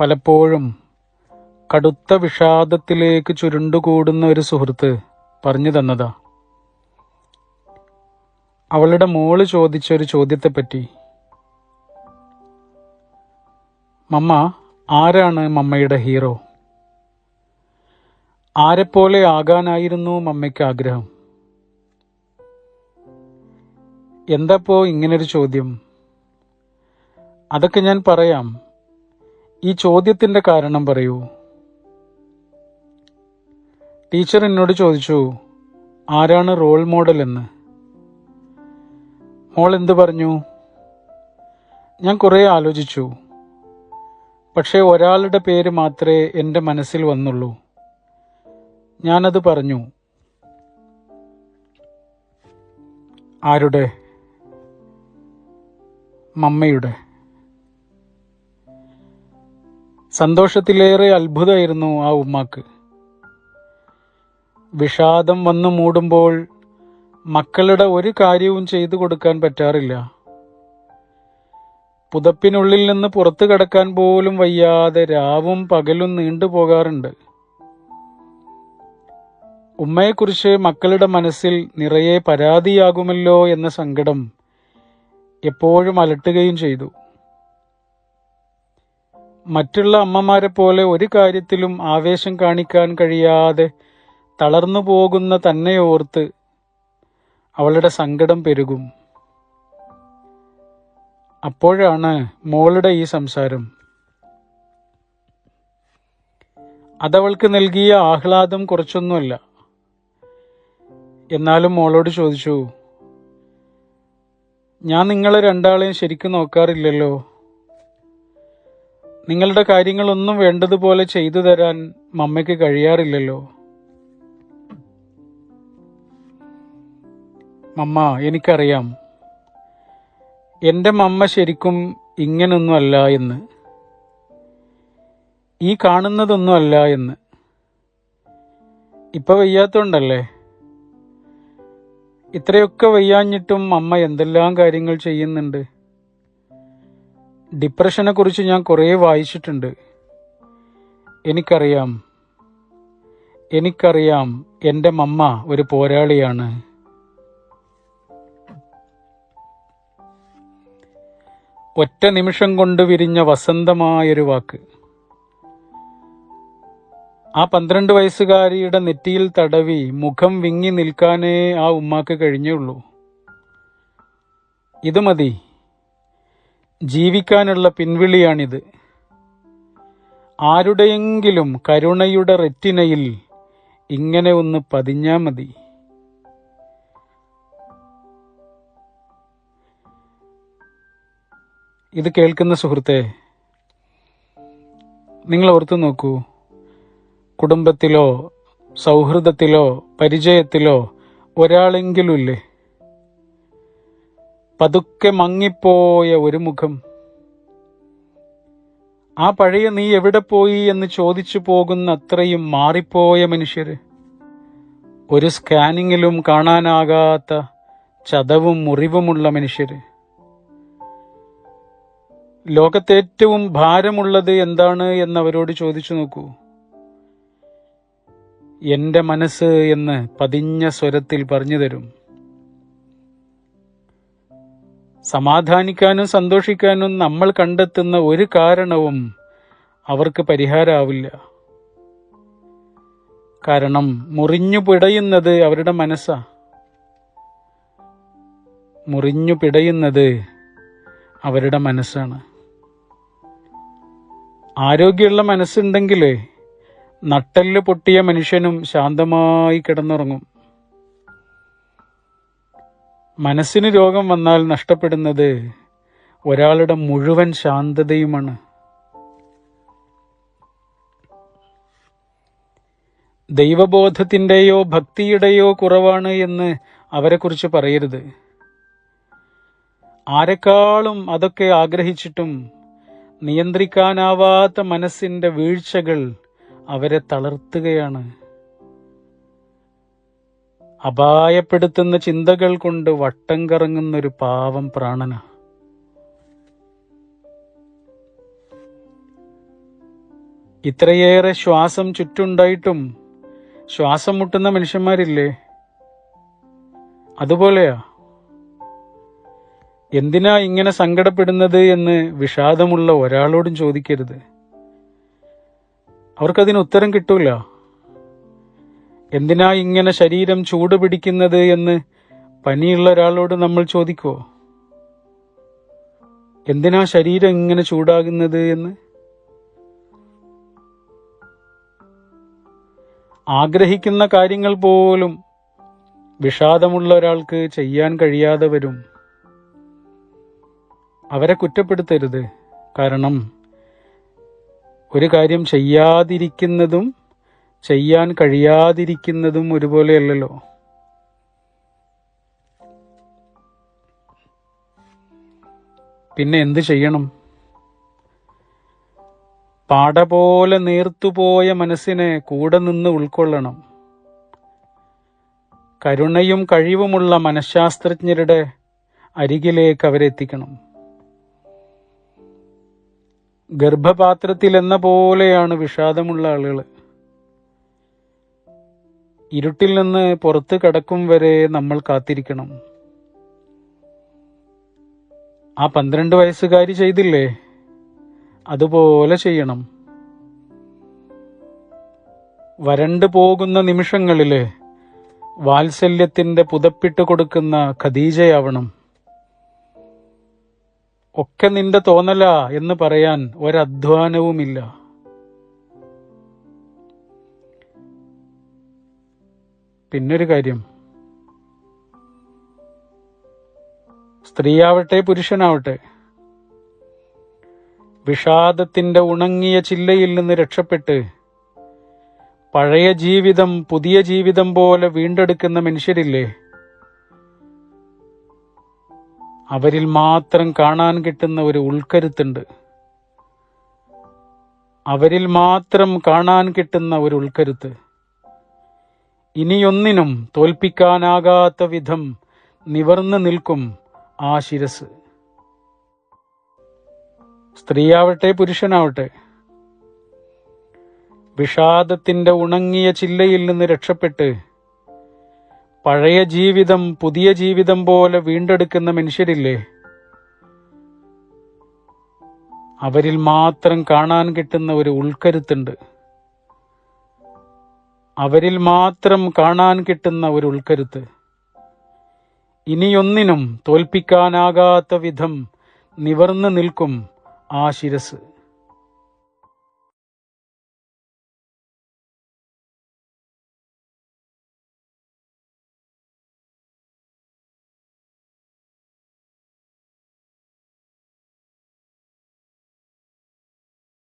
പലപ്പോഴും കടുത്ത വിഷാദത്തിലേക്ക് ചുരുണ്ടുകൂടുന്ന ഒരു സുഹൃത്ത് പറഞ്ഞു തന്നതാ. അവളുടെ മോൾ ചോദിച്ച ഒരു ചോദ്യത്തെപ്പറ്റി. മമ്മ ആരാണ് മമ്മയുടെ ഹീറോ? ആരെപ്പോലെ ആകാനായിരുന്നു മമ്മയ്ക്ക് ആഗ്രഹം? എന്താപ്പോ ഇങ്ങനൊരു ചോദ്യം? അതൊക്കെ ഞാൻ പറയാം. ഈ ചോദ്യത്തിന്റെ കാരണം പറയൂ. ടീച്ചർ എന്നോട് ചോദിച്ചു ആരാണ് റോൾ മോഡൽ എന്ന്? മോൾ എന്ത് പറഞ്ഞു? ഞാൻ കുറേ ആലോചിച്ചു. പക്ഷേ ഒരാളുടെ പേര് മാത്രമേ എന്റെ മനസ്സിൽ വന്നുള്ളൂ. ഞാനത് പറഞ്ഞു. ആരുടെ? മമ്മയുടെ. സന്തോഷത്തിലേറെ അത്ഭുതമായിരുന്നു ആ ഉമ്മാക്ക്. വിഷാദം വന്നു മൂടുമ്പോൾ മക്കളുടെ ഒരു കാര്യവും ചെയ്തു കൊടുക്കാൻ പറ്റാറില്ല. പുതപ്പിനുള്ളിൽ നിന്ന് പുറത്തു കടക്കാൻ പോലും വയ്യാതെ രാവും പകലും നീണ്ടുപോകാറുണ്ട് ഉമ്മയെക്കുറിച്ച് മക്കളുടെ മനസ്സിൽ നിറയെ പരാതിയാകുമല്ലോ എന്ന സങ്കടം എപ്പോഴും അലട്ടുകയും ചെയ്തു. മറ്റുള്ള അമ്മമാരെ പോലെ ഒരു കാര്യത്തിലും ആവേശം കാണിക്കാൻ കഴിയാതെ തളർന്നു പോകുന്ന തന്നെ ഓർത്ത് അവളുടെ സങ്കടം പെരുകും. അപ്പോഴാണ് മോളുടെ ഈ സംസാരം. അതവൾക്ക് നൽകിയ ആഹ്ലാദം കുറച്ചൊന്നുമല്ല. എന്നാലും മോളോട് ചോദിച്ചു ഞാൻ നിങ്ങളെ രണ്ടാളെയും ശരിക്കും നോക്കാറില്ലല്ലോ? നിങ്ങളുടെ കാര്യങ്ങളൊന്നും വേണ്ടതുപോലെ ചെയ്തു തരാൻ മമ്മയ്ക്ക് കഴിയാറില്ലല്ലോ. മമ്മ എനിക്കറിയാം. എന്റെ മമ്മ ശരിക്കും ഇങ്ങനൊന്നുമല്ല എന്ന്. ഈ കാണുന്നതൊന്നുമല്ല എന്ന്. ഇപ്പം വയ്യാത്തോണ്ടല്ലേ? ഇത്രയൊക്കെ വയ്യാഞ്ഞിട്ടും അമ്മ എന്തെല്ലാം കാര്യങ്ങൾ ചെയ്യുന്നുണ്ട്? ഡിപ്രഷനെ കുറിച്ച് ഞാൻ കുറേ വായിച്ചിട്ടുണ്ട്. എനിക്കറിയാം. എനിക്കറിയാം എന്റെ മമ്മ ഒരു പോരാളിയാണ്. ഒറ്റ നിമിഷം കൊണ്ട് വിരിഞ്ഞ വസന്തമായൊരു വാക്ക്. ആ പന്ത്രണ്ട് വയസ്സുകാരിയുടെ നെറ്റിയിൽ തടവി മുഖം വിങ്ങി നിൽക്കാനേ ആ ഉമ്മാക്ക് കഴിഞ്ഞുള്ളൂ ഇത് മതി. ജീവിക്കാനുള്ള പിൻവിളിയാണിത്. ആരുടെയെങ്കിലും കരുണയുടെ റെറ്റിനയിൽ ഇങ്ങനെ ഒന്ന് പതിഞ്ഞാ മതി. ഇത് കേൾക്കുന്ന സുഹൃത്തെ നിങ്ങൾ ഓർത്തു നോക്കൂ. കുടുംബത്തിലോ സൗഹൃദത്തിലോ പരിചയത്തിലോ ഒരാളെങ്കിലും ഇല്ലേ പതുക്കെ മങ്ങിപ്പോയ ഒരു മുഖം. ആ പഴയ നീ എവിടെ പോയി എന്ന് ചോദിച്ചു പോകുന്ന അത്രയും മാറിപ്പോയ മനുഷ്യര് ഒരു സ്കാനിങ്ങിലും കാണാനാകാത്ത ചതവും മുറിവുമുള്ള മനുഷ്യര് ലോകത്തേറ്റവും ഭാരമുള്ളത് എന്താണ് എന്നവരോട് ചോദിച്ചു നോക്കൂ. എന്റെ മനസ്സ് എന്ന് പതിഞ്ഞ സ്വരത്തിൽ പറഞ്ഞു തരും. സമാധാനിക്കാനും സന്തോഷിക്കാനും നമ്മൾ കണ്ടെത്തുന്ന ഒരു കാരണവും അവർക്ക് പരിഹാരമാവില്ല കാരണം മുറിഞ്ഞു പിടയുന്നത് അവരുടെ മനസ്സാ. മുറിഞ്ഞു പിടയുന്നത് അവരുടെ മനസ്സാണ്. ആരോഗ്യമുള്ള മനസ്സുണ്ടെങ്കിൽ നട്ടെല്ല് പൊട്ടിയ മനുഷ്യനും ശാന്തമായി കിടന്നുറങ്ങും. മനസ്സിന് രോഗം വന്നാൽ നഷ്ടപ്പെടുന്നത് ഒരാളുടെ മുഴുവൻ ശാന്തതയുമാണ്. ദൈവബോധത്തിന്റെയോ ഭക്തിയുടെയോ കുറവാണ് എന്ന് അവരെക്കുറിച്ച് പറയരുത്. ആരെക്കാളും അതൊക്കെ ആഗ്രഹിച്ചിട്ടും നിയന്ത്രിക്കാനാവാത്ത മനസ്സിന്റെ വീഴ്ചകൾ അവരെ തളർത്തുകയാണ്. അപായപ്പെടുത്തുന്ന ചിന്തകൾ കൊണ്ട് വട്ടം കറങ്ങുന്ന ഒരു പാവം പ്രാണന. ഇത്രയേറെ ശ്വാസം ചുറ്റുണ്ടായിട്ടും ശ്വാസം മുട്ടുന്ന മനുഷ്യന്മാരില്ലേ? അതുപോലെയാ. എന്തിനാ ഇങ്ങനെ സങ്കടപ്പെടുന്നത് എന്ന് വിഷാദമുള്ള ഒരാളോടും ചോദിക്കരുത്. അവർക്കതിന് ഉത്തരം കിട്ടൂല. എന്തിനാ ഇങ്ങനെ ശരീരം ചൂട് പിടിക്കുന്നത് എന്ന് പനിയുള്ള ഒരാളോട് നമ്മൾ ചോദിക്കുവോ? എന്തിനാ ശരീരം ഇങ്ങനെ ചൂടാകുന്നത് എന്ന്? ആഗ്രഹിക്കുന്ന കാര്യങ്ങൾ പോലും വിഷാദമുള്ള ഒരാൾക്ക് ചെയ്യാൻ കഴിയാതെ വരും. അവരെ കുറ്റപ്പെടുത്തരുത്. കാരണം ഒരു കാര്യം ചെയ്യാതിരിക്കുന്നതും ചെയ്യാൻ കഴിയാതിരിക്കുന്നതും ഒരുപോലെയല്ലല്ലോ. പിന്നെ എന്ത് ചെയ്യണം? പാട പോലെ നീർത്തുപോയ മനസ്സിനെ കൂടെ നിന്ന് ഉൾക്കൊള്ളണം. കരുണയും കഴിവുമുള്ള മനഃശാസ്ത്രജ്ഞരുടെ അരികിലേക്ക് അവരെത്തിക്കണം ഗർഭപാത്രത്തിൽ എന്ന പോലെയാണ് വിഷാദമുള്ള ആളുകൾ ഇരുട്ടിൽ നിന്ന് പുറത്ത് കടക്കും വരെ നമ്മൾ കാത്തിരിക്കണം. ആ പന്ത്രണ്ട് വയസ്സുകാരി ചെയ്തില്ലേ? അതുപോലെ ചെയ്യണം. വരണ്ടു പോകുന്ന നിമിഷങ്ങളിൽ വാത്സല്യത്തിന്റെ പുതപ്പിട്ട് കൊടുക്കുന്ന ഖദീജയാവണം. ഒക്കെ നിന്റെ തോന്നല എന്ന് പറയാൻ ഒരധ്വാനവുമില്ല. പിന്നൊരു കാര്യം. സ്ത്രീയാവട്ടെ പുരുഷനാവട്ടെ വിഷാദത്തിന്റെ ഉണങ്ങിയ ചില്ലയിൽ നിന്ന് രക്ഷപ്പെട്ട് പഴയ ജീവിതം പുതിയ ജീവിതം പോലെ വീണ്ടെടുക്കുന്ന മനുഷ്യരില്ലേ? അവരിൽ മാത്രം കാണാൻ കിട്ടുന്ന ഒരു ഉൾക്കരുത്തുണ്ട്. അവരിൽ മാത്രം കാണാൻ കിട്ടുന്ന ഒരു ഉൾക്കരുത്ത്. ഇനിയൊന്നിനും തോൽപ്പിക്കാനാകാത്ത വിധം നിവർന്നു നിൽക്കും ആ ശിരസ്. സ്ത്രീയാവട്ടെ പുരുഷനാവട്ടെ വിഷാദത്തിന്റെ ഉണങ്ങിയ ചില്ലയിൽ നിന്ന് രക്ഷപ്പെട്ട് പഴയ ജീവിതം പുതിയ ജീവിതം പോലെ വീണ്ടെടുക്കുന്ന മനുഷ്യരില്ലേ? അവരിൽ മാത്രം കാണാൻ കിട്ടുന്ന ഒരു ഉൾക്കരുത്തുണ്ട്. അവരിൽ മാത്രം കാണാൻ കിട്ടുന്ന ഒരു ഉൾക്കരുത്ത്. ഇനിയൊന്നിനും തോൽപ്പിക്കാനാകാത്ത വിധം നിവർന്നു നിൽക്കും ആ ശിരസ്.